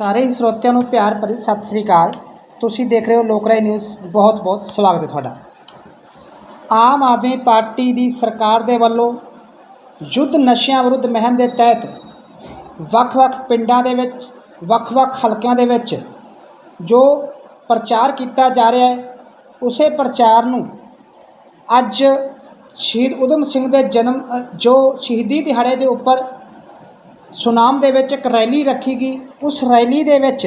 ਸਾਰੇ ਹੀ ਸਰੋਤਿਆਂ ਨੂੰ ਪਿਆਰ ਭਰੀ ਸਤਿ ਸ੍ਰੀ ਅਕਾਲ। ਤੁਸੀਂ ਦੇਖ ਰਹੇ ਹੋ ਲੋਕਰਾਈ ਨਿਊਜ਼। ਬਹੁਤ ਬਹੁਤ ਸਵਾਗਤ ਹੈ ਤੁਹਾਡਾ। ਆਮ ਆਦਮੀ ਪਾਰਟੀ ਦੀ ਸਰਕਾਰ ਦੇ ਵੱਲੋਂ ਯੁੱਧ ਨਸ਼ਿਆਂ ਵਿਰੁੱਧ ਮੁਹਿੰਮ ਦੇ ਤਹਿਤ ਵੱਖ-ਵੱਖ ਪਿੰਡਾਂ ਦੇ ਵਿੱਚ, ਵੱਖ-ਵੱਖ ਹਲਕਿਆਂ ਦੇ ਵਿੱਚ ਜੋ ਪ੍ਰਚਾਰ ਕੀਤਾ ਜਾ ਰਿਹਾ ਹੈ, ਉਸੇ ਪ੍ਰਚਾਰ ਨੂੰ ਅੱਜ ਸ਼ਹੀਦ ਊਧਮ ਸਿੰਘ ਦੇ ਜਨਮ ਜੋ ਸ਼ਹੀਦੀ ਦਿਹਾੜੇ ਦੇ ਉੱਪਰ ਸੁਨਾਮ ਦੇ ਵਿੱਚ ਇੱਕ ਰੈਲੀ ਰੱਖੀ ਗਈ। ਉਸ ਰੈਲੀ ਦੇ ਵਿੱਚ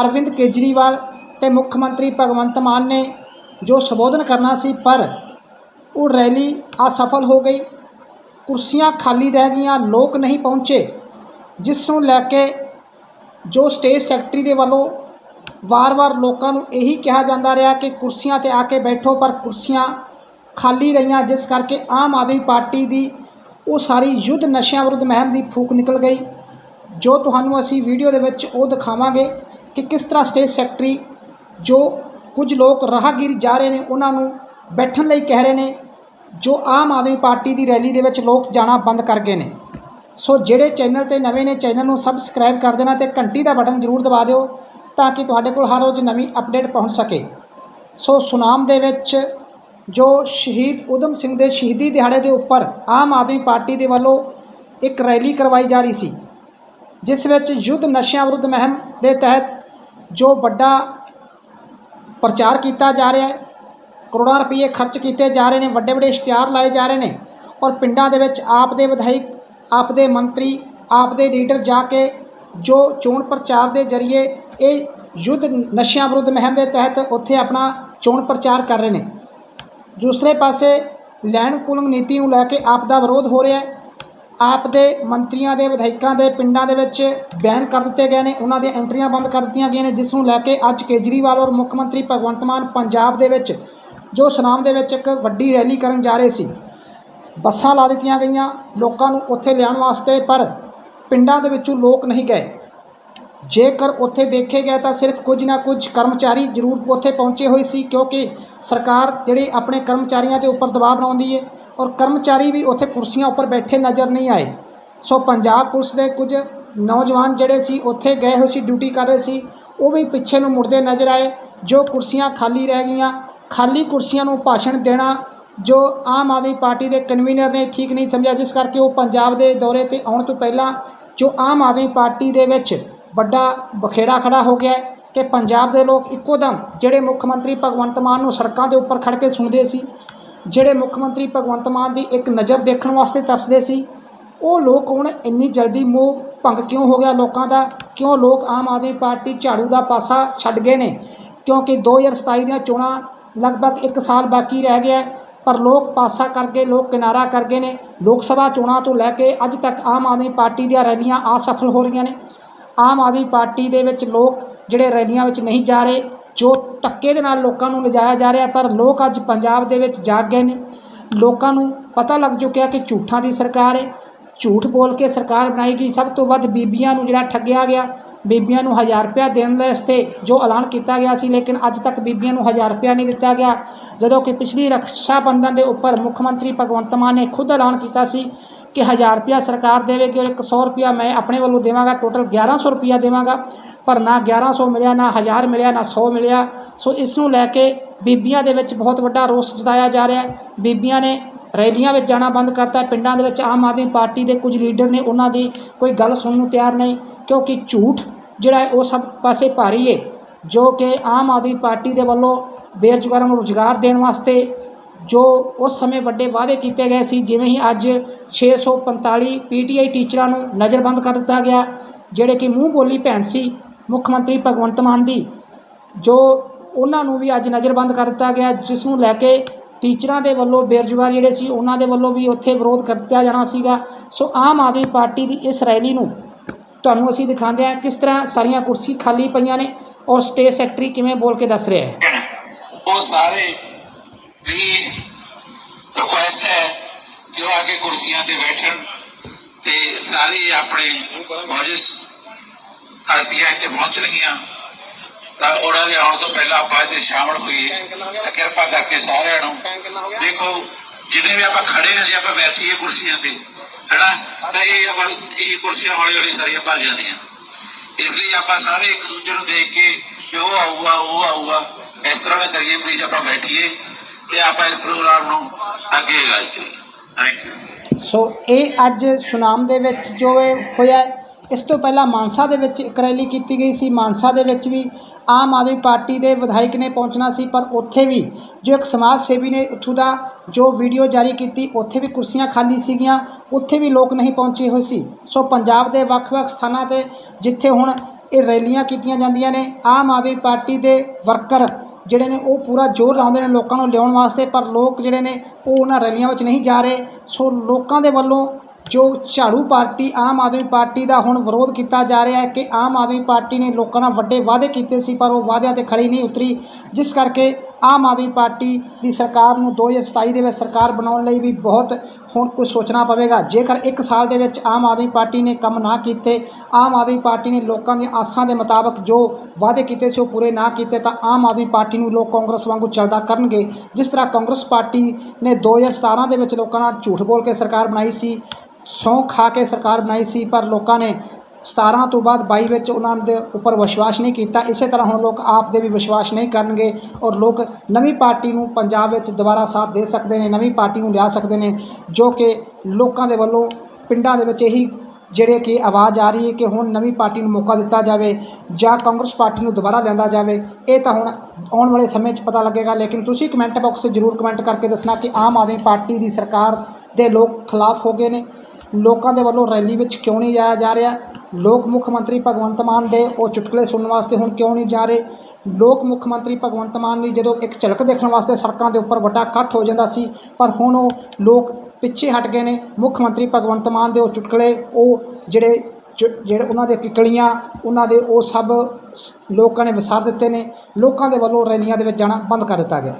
ਅਰਵਿੰਦ ਕੇਜਰੀਵਾਲ ਤੇ ਮੁੱਖ ਮੰਤਰੀ ਭਗਵੰਤ ਮਾਨ ਨੇ ਜੋ ਸੰਬੋਧਨ ਕਰਨਾ ਸੀ, ਪਰ ਉਹ ਰੈਲੀ ਅਸਫਲ ਹੋ ਗਈ। ਕੁਰਸੀਆਂ ਖਾਲੀ ਰਹਿ ਗਈਆਂ, ਲੋਕ ਨਹੀਂ ਪਹੁੰਚੇ, ਜਿਸ ਨੂੰ ਲੈ ਕੇ ਜੋ ਸਟੇਟ ਸੈਕਟਰੀ ਦੇ ਵੱਲੋਂ ਵਾਰ-ਵਾਰ ਲੋਕਾਂ ਨੂੰ ਇਹੀ ਕਿਹਾ ਜਾਂਦਾ ਰਿਹਾ ਕਿ ਕੁਰਸੀਆਂ ਤੇ ਆ ਕੇ ਬੈਠੋ, ਪਰ ਕੁਰਸੀਆਂ ਖਾਲੀ ਰਹੀਆਂ, ਜਿਸ ਕਰਕੇ ਆਮ ਆਦਮੀ ਪਾਰਟੀ ਦੀ ਉਹ ਸਾਰੀ ਯੁੱਧ ਨਸ਼ਿਆਂ ਵਿਰੁੱਧ ਮਹਿਮ ਦੀ ਫੂਕ ਨਿਕਲ ਗਈ, ਜੋ ਤੁਹਾਨੂੰ ਅਸੀਂ ਵੀਡੀਓ ਦੇ ਵਿੱਚ ਉਹ ਦਿਖਾਵਾਂਗੇ ਕਿ ਕਿਸ ਤਰ੍ਹਾਂ ਸਟੇਟ ਸੈਕਟਰੀ ਜੋ ਕੁਝ ਲੋਕ ਰਾਹਗੀਰ ਜਾ ਰਹੇ ਨੇ, ਉਹਨਾਂ ਨੂੰ ਬੈਠਣ ਲਈ ਕਹਿ ਰਹੇ ਨੇ, ਜੋ ਆਮ ਆਦਮੀ ਪਾਰਟੀ ਦੀ ਰੈਲੀ ਦੇ ਵਿੱਚ ਲੋਕ ਜਾਣਾ ਬੰਦ ਕਰ ਗਏ ਨੇ। ਸੋ ਜਿਹੜੇ ਚੈਨਲ ਤੇ ਨਵੇਂ ਨੇ, ਚੈਨਲ ਨੂੰ ਸਬਸਕ੍ਰਾਈਬ ਕਰ ਦੇਣਾ ਤੇ ਘੰਟੀ ਦਾ ਬਟਨ ਜ਼ਰੂਰ ਦਬਾ ਦਿਓ ਤਾਂ ਕਿ ਤੁਹਾਡੇ ਕੋਲ ਹਰ ਰੋਜ਼ ਨਵੀਂ ਅਪਡੇਟ ਪਹੁੰਚ ਸਕੇ। ਸੋ ਸੁਨਾਮ ਦੇ ਵਿੱਚ ਜੋ ਸ਼ਹੀਦ ਊਧਮ ਸਿੰਘ ਦੇ ਸ਼ਹੀਦੀ ਦਿਹਾੜੇ ਦੇ ਉੱਪਰ ਆਮ ਆਦਮੀ ਪਾਰਟੀ ਦੇ ਵੱਲੋਂ ਇੱਕ ਰੈਲੀ ਕਰਵਾਈ ਜਾ ਰਹੀ ਸੀ, ਜਿਸ ਵਿੱਚ ਯੁੱਧ ਨਸ਼ਿਆਂ ਵਿਰੁੱਧ ਮਹਿਮ ਦੇ ਤਹਿਤ ਜੋ ਵੱਡਾ ਪ੍ਰਚਾਰ ਕੀਤਾ ਜਾ ਰਿਹਾ ਹੈ, ਕਰੋੜਾਂ ਰੁਪਏ ਖਰਚ ਕੀਤੇ ਜਾ ਰਹੇ ਨੇ, ਵੱਡੇ ਵੱਡੇ ਇਸ਼ਤਿਹਾਰ ਲਾਏ ਜਾ ਰਹੇ ਨੇ ਔਰ ਪਿੰਡਾਂ ਦੇ ਵਿੱਚ ਆਪ ਦੇ ਵਿਧਾਇਕ ਆਪ ਦੇ ਮੰਤਰੀ ਆਪ ਦੇ ਲੀਡਰ ਜਾ ਕੇ ਜੋ ਚੋਣ ਪ੍ਰਚਾਰ ਦੇ ਜ਼ਰੀਏ ਇਹ ਯੁੱਧ ਨਸ਼ਿਆਂ ਵਿਰੁੱਧ ਮਹਿਮ ਦੇ ਤਹਿਤ ਉੱਥੇ ਆਪਣਾ ਚੋਣ ਪ੍ਰਚਾਰ ਕਰ ਰਹੇ ਨੇ। ਦੂਸਰੇ ਪਾਸੇ ਲੈਂਡ ਪੂਲਿੰਗ ਨੀਤੀ ਨੂੰ ਲੈ ਕੇ ਆਪ ਦਾ ਵਿਰੋਧ ਹੋ ਰਿਹਾ ਹੈ। ਆਪ ਦੇ ਮੰਤਰੀਆਂ ਦੇ, ਵਿਧਾਇਕਾਂ ਦੇ ਪਿੰਡਾਂ ਦੇ ਵਿੱਚ ਬੈਨ ਕਰ ਦਿੱਤੇ ਗਏ ਨੇ। ਉਹਨਾਂ ਦੀਆਂ ਐਂਟਰੀਆਂ ਬੰਦ ਕਰ ਦਿੱਤੀਆਂ ਗਈਆਂ ਨੇ, ਜਿਸ ਨੂੰ ਲੈ ਕੇ ਅੱਜ ਕੇਜਰੀਵਾਲ ਔਰ ਮੁੱਖ ਮੰਤਰੀ ਭਗਵੰਤ ਮਾਨ ਪੰਜਾਬ ਦੇ ਵਿੱਚ, ਜੋ ਸੁਨਾਮ ਦੇ ਵਿੱਚ ਇੱਕ ਵੱਡੀ ਰੈਲੀ ਕਰਨ ਜਾ ਰਹੇ ਸੀ। ਬੱਸਾਂ ਲਾ ਦਿੱਤੀਆਂ ਗਈਆਂ, ਲੋਕਾਂ ਨੂੰ ਉੱਥੇ ਲਿਆਉਣ ਵਾਸਤੇ, ਪਰ ਪਿੰਡਾਂ ਦੇ ਵਿੱਚੋਂ ਲੋਕ ਨਹੀਂ ਗਏ। ਜੇਕਰ ਉੱਥੇ ਦੇਖੇ ਗਏ ਤਾਂ ਸਿਰਫ ਕੁਝ ਨਾ ਕੁਝ ਕਰਮਚਾਰੀ ਜ਼ਰੂਰ ਉੱਥੇ ਪਹੁੰਚੇ ਹੋਏ ਸੀ, ਕਿਉਂਕਿ ਸਰਕਾਰ ਜਿਹੜੀ ਆਪਣੇ ਕਰਮਚਾਰੀਆਂ ਦੇ ਉੱਪਰ ਦਬਾਅ ਬਣਾਉਂਦੀ ਹੈ ਔਰ ਕਰਮਚਾਰੀ ਵੀ ਉੱਥੇ ਕੁਰਸੀਆਂ ਉੱਪਰ ਬੈਠੇ ਨਜ਼ਰ ਨਹੀਂ ਆਏ। ਸੋ ਪੰਜਾਬ ਪੁਲਿਸ ਦੇ ਕੁਝ ਨੌਜਵਾਨ ਜਿਹੜੇ ਸੀ, ਉੱਥੇ ਗਏ ਹੋਏ ਸੀ, ਡਿਊਟੀ ਕਰ ਰਹੇ ਸੀ, ਉਹ ਵੀ ਪਿੱਛੇ ਨੂੰ ਮੁੜਦੇ ਨਜ਼ਰ ਆਏ, ਜੋ ਕੁਰਸੀਆਂ ਖਾਲੀ ਰਹਿ ਗਈਆਂ। ਖਾਲੀ ਕੁਰਸੀਆਂ ਨੂੰ ਭਾਸ਼ਣ ਦੇਣਾ ਜੋ ਆਮ ਆਦਮੀ ਪਾਰਟੀ ਦੇ ਕਨਵੀਨਰ ਨੇ ਠੀਕ ਨਹੀਂ ਸਮਝਿਆ, ਜਿਸ ਕਰਕੇ ਉਹ ਪੰਜਾਬ ਦੇ ਦੌਰੇ ਤੇ ਆਉਣ ਤੋਂ ਪਹਿਲਾਂ ਜੋ ਆਮ ਆਦਮੀ ਪਾਰਟੀ ਦੇ ਵਿੱਚ ਵੱਡਾ ਬਖੇੜਾ ਖੜਾ ਹੋ ਗਿਆ ਕਿ ਪੰਜਾਬ ਦੇ ਲੋਕ ਇੱਕੋ ਦਮ ਜਿਹੜੇ ਮੁੱਖ ਮੰਤਰੀ ਭਗਵੰਤ ਮਾਨ ਨੂੰ ਸੜਕਾਂ ਦੇ ਉੱਪਰ ਖੜ ਕੇ ਸੁਣਦੇ ਸੀ, ਜਿਹੜੇ ਮੁੱਖ ਮੰਤਰੀ ਭਗਵੰਤ ਮਾਨ ਦੀ ਇੱਕ ਨਜ਼ਰ ਦੇਖਣ ਵਾਸਤੇ ਤਰਸਦੇ ਸੀ, ਉਹ ਲੋਕ ਹੁਣ ਇੰਨੀ ਜਲਦੀ ਮੋਹ ਭੰਗ ਕਿਉਂ ਹੋ ਗਿਆ ਲੋਕਾਂ ਦਾ? ਕਿਉਂ ਲੋਕ ਆਮ ਆਦਮੀ ਪਾਰਟੀ ਝਾੜੂ ਦਾ ਪਾਸਾ ਛੱਡ ਗਏ ਨੇ? ਕਿਉਂਕਿ 2027 ਦੀਆਂ ਚੋਣਾਂ ਲਗਭਗ 1 ਸਾਲ ਬਾਕੀ ਰਹਿ ਗਿਆ ਪਰ ਲੋਕ ਪਾਸਾ ਕਰਕੇ ਲੋਕ ਕਿਨਾਰਾ ਕਰ ਗਏ ਨੇ। ਲੋਕ ਸਭਾ ਚੋਣਾਂ ਤੋਂ ਲੈ ਕੇ ਅੱਜ ਤੱਕ ਆਮ ਆਦਮੀ ਪਾਰਟੀ ਦੀਆਂ ਰੈਲੀਆਂ ਅਸਫਲ ਹੋ ਰਹੀਆਂ ਨੇ। ਆਮ ਆਦਮੀ ਪਾਰਟੀ ਦੇ ਵਿੱਚ ਲੋਕ ਜਿਹੜੇ ਰੈਲੀਆਂ ਵਿੱਚ ਨਹੀਂ ਜਾ ਰਹੇ, ਜੋ ਧੱਕੇ ਦੇ ਨਾਲ ਲੋਕਾਂ ਨੂੰ ਲਿਜਾਇਆ ਜਾ ਰਿਹਾ, ਪਰ ਲੋਕ ਅੱਜ ਪੰਜਾਬ ਦੇ ਵਿੱਚ ਜਾਗ ਗਏ ਨੇ। ਲੋਕਾਂ ਨੂੰ ਪਤਾ ਲੱਗ ਚੁੱਕਿਆ ਕਿ ਝੂਠਾਂ ਦੀ ਸਰਕਾਰ ਹੈ। ਝੂਠ ਬੋਲ ਕੇ ਸਰਕਾਰ ਬਣਾਈ ਗਈ ਸਭ ਤੋਂ ਵੱਧ ਬੀਬੀਆਂ ਨੂੰ ਜਿਹੜਾ ਠੱਗਿਆ ਗਿਆ, ਬੀਬੀਆਂ ਨੂੰ 1000 ਰੁਪਇਆ ਦੇਣ ਦੇ ਵਾਸਤੇ ਜੋ ਐਲਾਨ ਕੀਤਾ ਗਿਆ ਸੀ, ਲੇਕਿਨ ਅੱਜ ਤੱਕ ਬੀਬੀਆਂ ਨੂੰ 1000 ਰੁਪਇਆ ਨਹੀਂ ਦਿੱਤਾ ਗਿਆ। ਜਦੋਂ ਕਿ ਪਿਛਲੀ ਰਕਸ਼ਾ ਬੰਧਨ ਦੇ ਉੱਪਰ ਮੁੱਖ ਮੰਤਰੀ ਭਗਵੰਤ ਮਾਨ ਨੇ ਖੁਦ ਐਲਾਨ ਕੀਤਾ ਸੀ ਕਿ 1000 ਰੁਪਇਆ ਸਰਕਾਰ ਦੇਵੇਗੀ ਔਰ 100 ਰੁਪਇਆ ਮੈਂ ਆਪਣੇ ਵੱਲੋਂ ਦੇਵਾਂਗਾ ਟੋਟਲ 1100 ਰੁਪਇਆ ਦੇਵਾਂਗਾ, ਪਰ ਨਾ 1100 ਮਿਲਿਆ, ਨਾ 1000 ਮਿਲਿਆ, ਨਾ 100 ਮਿਲਿਆ। ਸੋ ਇਸ ਨੂੰ ਲੈ ਕੇ ਬੀਬੀਆਂ ਦੇ ਵਿੱਚ ਬਹੁਤ ਵੱਡਾ ਰੋਸ ਜਤਾਇਆ ਜਾ ਰਿਹਾ ਹੈ। ਬੀਬੀਆਂ ਨੇ ਰੈਲੀਆਂ ਵਿੱਚ ਜਾਣਾ ਬੰਦ ਕਰਤਾ ਪਿੰਡਾਂ ਦੇ ਵਿੱਚ ਆਮ ਆਦਮੀ ਪਾਰਟੀ ਦੇ ਕੁਝ ਲੀਡਰ ਨੇ ਉਹਨਾਂ ਦੀ ਕੋਈ ਗੱਲ ਸੁਣਨ ਨੂੰ ਤਿਆਰ ਨਹੀਂ, ਕਿਉਂਕਿ ਝੂਠ ਜਿਹੜਾ ਹੈ ਉਹ ਸਭ ਪਾਸੇ ਭਾਰੀ ਹੈ ਜੋ ਕਿ ਆਮ ਆਦਮੀ ਪਾਰਟੀ ਦੇ ਵੱਲੋਂ ਬੇਰੁਜ਼ਗਾਰਾਂ ਨੂੰ ਰੁਜ਼ਗਾਰ ਦੇਣ ਵਾਸਤੇ ਜੋ ਉਸ ਸਮੇਂ ਵੱਡੇ ਵਾਅਦੇ ਕੀਤੇ ਗਏ ਸੀ, ਜਿਵੇਂ ਹੀ ਅੱਜ 645 ਪੀਟੀਆਈ ਟੀਚਰਾਂ ਨੂੰ ਨਜ਼ਰਬੰਦ ਕਰ ਦਿੱਤਾ ਗਿਆ, ਜਿਹੜੇ ਕਿ ਮੂੰਹ ਬੋਲੀ ਭੈਣ ਸੀ, ਮੁੱਖ ਮੰਤਰੀ ਭਗਵੰਤ ਮਾਨ ਦੀ, ਜੋ ਉਹਨਾਂ ਨੂੰ ਵੀ ਅੱਜ ਨਜ਼ਰਬੰਦ ਕਰ ਦਿੱਤਾ ਗਿਆ, ਜਿਸ ਨੂੰ ਲੈ ਕੇ ਟੀਚਰਾਂ ਦੇ ਵੱਲੋਂ ਬੇਰੁਜ਼ਗਾਰ ਜਿਹੜੇ ਸੀ, ਉਹਨਾਂ ਦੇ ਵੱਲੋਂ ਵੀ ਉੱਥੇ ਵਿਰੋਧ ਕੀਤਾ ਜਾਣਾ ਸੀਗਾ। ਸੋ ਆਮ ਆਦਮੀ ਪਾਰਟੀ ਦੀ ਇਸ ਰੈਲੀ ਨੂੰ ਤੁਹਾਨੂੰ ਅਸੀਂ ਦਿਖਾਉਂਦੇ ਹਾਂ ਕਿਸ ਤਰ੍ਹਾਂ ਸਾਰੀਆਂ ਕੁਰਸੀ ਖਾਲੀ ਪਈਆਂ ਨੇ ਔਰ ਸਟੇਟ ਸੈਕਟਰੀ ਕਿਵੇਂ ਬੋਲ ਕੇ ਦੱਸ ਰਿਹਾ ਹੈ। ਉਹ ਸਾਰੇ ਵੀ ਰਿਕੁਐਸਟ ਹੈ ਕਿ ਉਹ ਆ ਕੇ ਕੁਰਸੀਆਂ ਤੇ ਬੈਠਣ ਤੇ ਸਾਰੇ ਆਪਣੇ ਮੌਜਸ ਹਸਤੀਆਂ ਇੱਥੇ ਪਹੁੰਚਣਗੀਆਂ ਤਾਂ ਉਹਨਾਂ ਦੇ ਆਉਣ ਤੋਂ ਪਹਿਲਾਂ ਆਪਾਂ ਇੱਥੇ ਸ਼ਾਮਲ ਹੋਈਏ। ਕਿਰਪਾ ਕਰਕੇ ਸਾਰਿਆਂ ਨੂੰ ਦੇਖੋ, ਜਿੰਨੇ ਵੀ ਆਪਾਂ ਖੜੇ ਹਾਂ, ਜੇ ਆਪਾਂ ਬੈਠੀਏ ਕੁਰਸੀਆਂ ਤੇ, ਹੈਨਾ? ਤਾਂ ਇਹ ਇਹ ਕੁਰਸੀਆਂ ਹੌਲੀ ਹੌਲੀ ਸਾਰੀਆਂ ਭਰ ਜਾਂਦੀਆਂ। ਇਸ ਲਈ ਆਪਾਂ ਸਾਰੇ ਇੱਕ ਦੂਜੇ ਨੂੰ ਦੇਖ ਕੇ ਵੀ ਉਹ ਆਊਗਾ ਉਹ ਆਊਗਾ। ਇਸ ਤਰ੍ਹਾਂ ਨਾ ਕਰੀਏ ਪਲੀਜ਼ ਆਪਾਂ ਬੈਠੀਏ। ਤੇ ਆਪਾਂ ਇਸ ਪ੍ਰੋਗਰਾਮ ਨੂੰ ਅੱਗੇ ਗੱਲ ਕਰੀਏ। ਥੈਂਕ ਯੂ ਸੋ ਇਹ ਅੱਜ ਸੁਨਾਮ ਦੇ ਵਿੱਚ ਜੋ ਇਹ ਹੋਇਆ, ਇਸ ਤੋਂ ਪਹਿਲਾਂ ਮਾਨਸਾ ਦੇ ਵਿੱਚ ਇੱਕ ਰੈਲੀ ਕੀਤੀ ਗਈ ਸੀ। ਮਾਨਸਾ ਦੇ ਵਿੱਚ ਵੀ ਆਮ ਆਦਮੀ ਪਾਰਟੀ ਦੇ ਵਿਧਾਇਕ ਨੇ ਪਹੁੰਚਣਾ ਸੀ, ਪਰ ਉੱਥੇ ਵੀ ਜੋ ਇੱਕ ਸਮਾਜ ਸੇਵੀ ਨੇ ਉੱਥੋਂ ਦਾ ਜੋ ਵੀਡੀਓ ਜਾਰੀ ਕੀਤੀ, ਉੱਥੇ ਵੀ ਕੁਰਸੀਆਂ ਖਾਲੀ ਸੀਗੀਆਂ, ਉੱਥੇ ਵੀ ਲੋਕ ਨਹੀਂ ਪਹੁੰਚੇ ਹੋਏ ਸੀ। ਸੋ ਪੰਜਾਬ ਦੇ ਵੱਖ-ਵੱਖ ਸਥਾਨਾਂ ਤੇ ਜਿੱਥੇ ਹੁਣ ਇਹ ਰੈਲੀਆਂ ਕੀਤੀਆਂ ਜਾਂਦੀਆਂ ਨੇ, ਆਮ ਆਦਮੀ ਪਾਰਟੀ ਦੇ ਵਰਕਰ ਜਿਹੜੇ ਨੇ ਉਹ ਪੂਰਾ ਜ਼ੋਰ ਲਾਉਂਦੇ ਨੇ ਲੋਕਾਂ ਨੂੰ ਲਿਆਉਣ ਵਾਸਤੇ, ਪਰ ਲੋਕ ਜਿਹੜੇ ਨੇ ਉਹ ਉਹਨਾਂ ਰੈਲੀਆਂ ਵਿੱਚ ਨਹੀਂ ਜਾ ਰਹੇ। ਸੋ ਲੋਕਾਂ ਦੇ ਵੱਲੋਂ ਜੋ ਝਾੜੂ ਪਾਰਟੀ, ਆਮ ਆਦਮੀ ਪਾਰਟੀ ਦਾ ਹੁਣ ਵਿਰੋਧ ਕੀਤਾ ਜਾ ਰਿਹਾ ਹੈ ਕਿ ਆਮ ਆਦਮੀ ਪਾਰਟੀ ਨੇ ਲੋਕਾਂ ਨਾਲ ਵੱਡੇ ਵਾਅਦੇ ਕੀਤੇ ਸੀ, ਪਰ ਉਹ ਵਾਅਦਿਆਂ ਤੇ ਖਰੀ ਨਹੀਂ ਉਤਰੀ। ਜਿਸ ਕਰਕੇ ਆਮ ਆਦਮੀ ਪਾਰਟੀ ਦੀ ਸਰਕਾਰ ਨੂੰ 2027 ਦੇ ਵਿੱਚ ਸਰਕਾਰ ਬਣਾਉਣ ਲਈ ਵੀ ਬਹੁਤ ਹੁਣ ਕੁਝ ਸੋਚਣਾ ਪਵੇਗਾ। ਜੇਕਰ ਇੱਕ ਸਾਲ ਦੇ ਵਿੱਚ ਆਮ ਆਦਮੀ ਪਾਰਟੀ ਨੇ ਕੰਮ ਨਾ ਕੀਤੇ, ਆਮ ਆਦਮੀ ਪਾਰਟੀ ਨੇ ਲੋਕਾਂ ਦੀਆਂ ਆਸਾਂ ਦੇ ਮੁਤਾਬਕ ਜੋ ਵਾਅਦੇ ਕੀਤੇ ਸੀ ਉਹ ਪੂਰੇ ਨਾ ਕੀਤੇ, ਤਾਂ ਆਮ ਆਦਮੀ ਪਾਰਟੀ ਨੂੰ ਲੋਕ ਕਾਂਗਰਸ ਵਾਂਗੂ ਚੱਲਦਾ ਕਰਨਗੇ। ਜਿਸ ਤਰ੍ਹਾਂ ਕਾਂਗਰਸ ਪਾਰਟੀ ਨੇ 2017 ਦੇ ਵਿੱਚ ਲੋਕਾਂ ਨਾਲ ਝੂਠ ਬੋਲ ਕੇ ਸਰਕਾਰ ਬਣਾਈ ਸੀ ਸੌਂ ਖਾ ਕੇ ਸਰਕਾਰ ਬਣਾਈ ਸੀ, ਪਰ ਲੋਕਾਂ ਨੇ 17 ਤੋਂ ਬਾਅਦ 22 ਵਿੱਚ ਉਹਨਾਂ ਦੇ ਉੱਪਰ ਵਿਸ਼ਵਾਸ ਨਹੀਂ ਕੀਤਾ। ਇਸੇ ਤਰ੍ਹਾਂ ਹੁਣ ਲੋਕ ਆਪ ਦੇ ਵੀ ਵਿਸ਼ਵਾਸ ਨਹੀਂ ਕਰਨਗੇ ਔਰ ਲੋਕ ਨਵੀਂ ਪਾਰਟੀ ਨੂੰ ਪੰਜਾਬ ਵਿੱਚ ਦੁਬਾਰਾ ਸਾਥ ਦੇ ਸਕਦੇ ਨੇ, ਨਵੀਂ ਪਾਰਟੀ ਨੂੰ ਲਿਆ ਸਕਦੇ ਨੇ, ਜੋ ਕਿ ਲੋਕਾਂ ਦੇ ਵੱਲੋਂ ਪਿੰਡਾਂ ਦੇ ਵਿੱਚ ਇਹੀ ਜਿਹੜੇ ਕਿ ਆਵਾਜ਼ ਆ ਰਹੀ ਹੈ ਕਿ ਹੁਣ ਨਵੀਂ ਪਾਰਟੀ ਨੂੰ ਮੌਕਾ ਦਿੱਤਾ ਜਾਵੇ ਜਾਂ ਕਾਂਗਰਸ ਪਾਰਟੀ ਨੂੰ ਦੁਬਾਰਾ ਲਿਆਂਦਾ ਜਾਵੇ। ਇਹ ਤਾਂ ਹੁਣ ਆਉਣ ਵਾਲੇ ਸਮੇਂ 'ਚ ਪਤਾ ਲੱਗੇਗਾ, ਲੇਕਿਨ ਤੁਸੀਂ ਕਮੈਂਟ ਬਾਕਸ 'ਚ ਜ਼ਰੂਰ ਕਮੈਂਟ ਕਰਕੇ ਦੱਸਣਾ ਕਿ ਆਮ ਆਦਮੀ ਪਾਰਟੀ ਦੀ ਸਰਕਾਰ ਦੇ ਲੋਕ ਖਿਲਾਫ ਹੋ ਗਏ ਨੇ। ਲੋਕਾਂ ਦੇ ਵੱਲੋਂ ਰੈਲੀ ਵਿੱਚ ਕਿਉਂ ਨਹੀਂ ਜਾਇਆ ਜਾ ਰਿਹਾ? ਲੋਕ ਮੁੱਖ ਮੰਤਰੀ ਭਗਵੰਤ ਮਾਨ ਦੇ ਉਹ ਚੁਟਕਲੇ ਸੁਣਨ ਵਾਸਤੇ ਹੁਣ ਕਿਉਂ ਨਹੀਂ ਜਾ ਰਹੇ? ਲੋਕ ਮੁੱਖ ਮੰਤਰੀ ਭਗਵੰਤ ਮਾਨ ਦੀ ਜਦੋਂ ਇੱਕ ਝਲਕ ਦੇਖਣ ਵਾਸਤੇ ਸੜਕਾਂ ਦੇ ਉੱਪਰ ਵੱਡਾ ਇਕੱਠ ਹੋ ਜਾਂਦਾ ਸੀ, ਪਰ ਹੁਣ ਉਹ ਲੋਕ ਪਿੱਛੇ ਹਟ ਗਏ ਨੇ। ਮੁੱਖ ਮੰਤਰੀ ਭਗਵੰਤ ਮਾਨ ਦੇ ਉਹ ਚੁਟਕਲੇ, ਉਹ ਜਿਹੜੇ ਚ- ਜਿਹੜੇ ਉਹਨਾਂ ਦੇ ਕਿਕਲੀਆਂ ਉਹਨਾਂ ਦੇ ਉਹ ਸਭ ਸ- ਲੋਕਾਂ ਨੇ ਵਿਸਾਰ ਦਿੱਤੇ ਨੇ। ਲੋਕਾਂ ਦੇ ਵੱਲੋਂ ਰੈਲੀਆਂ ਦੇ ਵਿੱਚ ਜਾਣਾ ਬੰਦ ਕਰ ਦਿੱਤਾ ਗਿਆ।